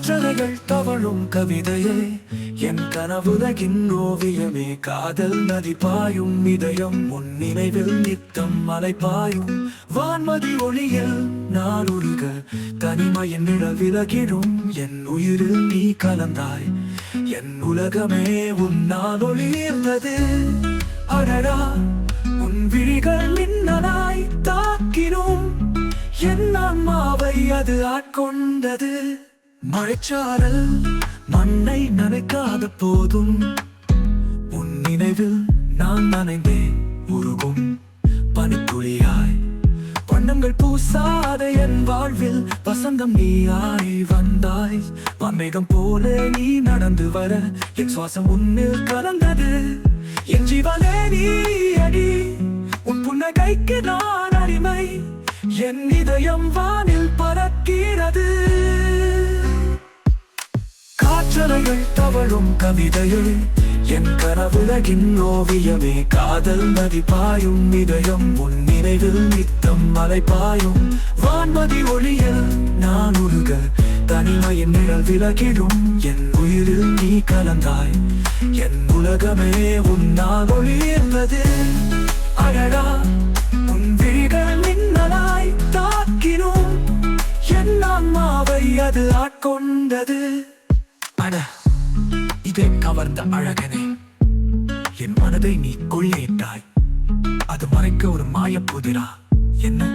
காற்றலைகள் தவழும் கவிதையே என் கனவுலகின் ஓவியமே. காதல் நதி பாயும் இதயம் உன் நினைவில் நித்தம் மலை பாயும். வான்மதி ஒளியில் நான் உருக தனிமையின் நிழல் விலகிடும் என் உயிரில் நீ கலந்தாய் என் உலகமே உன்னால் ஒளிர்ந்தது அடடா உன் விழிகள் மின்னலாய் தாக்கினோம் என் அம்மாவை அது ஆட்கொண்டது. மழைச்சாரல் மண்ணை நனைக்காத போதும். உன் நினைவில் நான் நனைந்தே உருகும் பனித்துளியாய். வண்ணங்கள் பூசாத என் வாழ்வில் வசந்தம் நீயாய் வந்தாய். வன்மேகம் போல நீ நடந்து வர என் சுவாசம் உன்னில் கலந்தது. என் ஜீவனே நீ அடி உன் புன்னகைக்கு நான் அடிமை. என் இதயம் வான அவளும் தவழும் என் கனவுலகின் ஓவியமே. காதல் நதி பாயும் இதயம். உன் நினைவில் நித்தம் மலை பாயும். வான்மதி ஒளியில் நான் உருக. தனிமையின் நிழல் விலகிடும். என் உயிரில் நீ கலந்தாய். என் உலகமே உன்னால் ஒளிர்ந்தது அழகா உன் விழிகள் மின்னலாய் தாக்கினோம். என் அம்மாவை அது ஆட்கொண்டது. அட. இதை கவர்ந்த அழகனே என் மனதை நீ கொள்ளையிட்டாய். அது மறைக்க ஒரு மாய புதிரா. என்ன?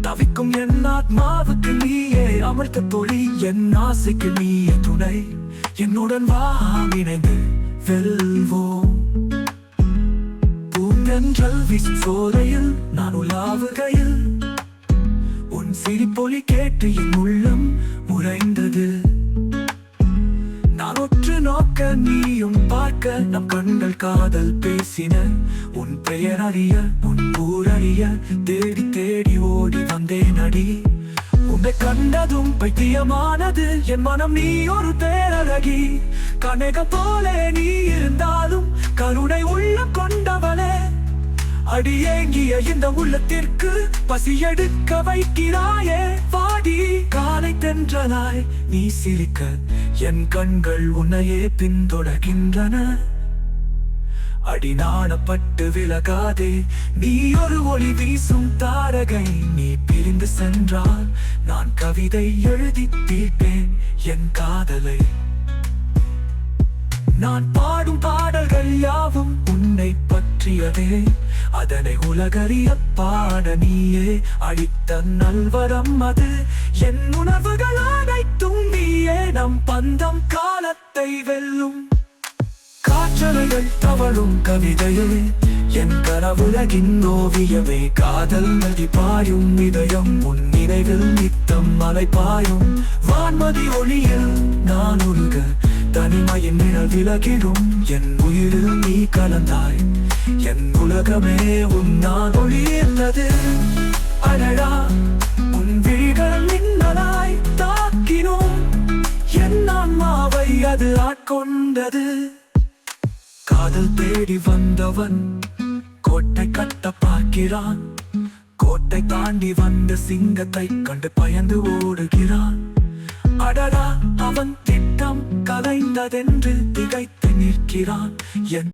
தவிக்கும் என் ஆத்மாவுக்கு நீயே அமர்த்த தொழி என் ஆசைக்கு நீயே துணை. என்னுடன் வா இணைந்து வெல்வோம். பூங்கன்றல் வீசும் சோலையில் நான் உலாவுகையில் உன் சிரிப்பொலி கேட்டு என் உள்ள காதல் பேசின உன் பெயர் அறிய உன் ஊர் அறிய தேடி தேடி ஓடி வந்தேன் அடி. உன்னை கண்டதும் பைத்தியமானது என் மனம் நீ ஒரு பேரழகி. கனக போல நீ இருந்தாலும் கருணை உள்ள கொண்டவளே. அடியேங்கிய இந்த உள்ளத்திற்கு பசி எடுக்க வைக்கிறாயே. பாடி காலை தென்றலாய் நீ சிரிக்க என் கண்கள் உன்னையே பின்தொடர்கின்றன. அடிநாணப்பட்டு விலகாதே. நீ ஒரு ஒளி வீசும் தாரகை நீ பிரிந்து சென்றால் நான் கவிதை எழுதி தீர்ப்பேன் என் காதலை. நான் பாடும் பாடல்கள் யாவும் உன்னை பற்றியதே. அதனை உலகறிய பாட நீயே அளித்த நல்வரம் அது. என் உணர்வுகள் அனைத்தும் நீயே நம் பந்தம் காலத்தை வெல்லும். காற்றலைகள் தவழும் கவிதையுமே என் கனவுலகின் ஓவியமே காதல் நதி பாயும் இதயம் உன் நினைவில் நித்தம் மலை பாயும். வான்மதி ஒளியில் நான் உருக தனிமையின் நிழல் விலகிடும். என் உயிரில் நீ கலந்தாய் என் உலகமே உன் நான் ஒளிர்ந்தது அழடா உன் விழிகள் மின்னலாய் தாக்கினோம். என் ஆன்மாவை அது ஆட்கொண்டது. காதல் தேடி வந்தவன். கோட்டை கட்ட பார்க்கிறான். கோட்டை தாண்டி வந்த சிங்கத்தை கண்டு பயந்து ஓடுகிறான். அடடா அவன் திட்டம் கலைந்ததென்று திகைத்து நிற்கிறான். என்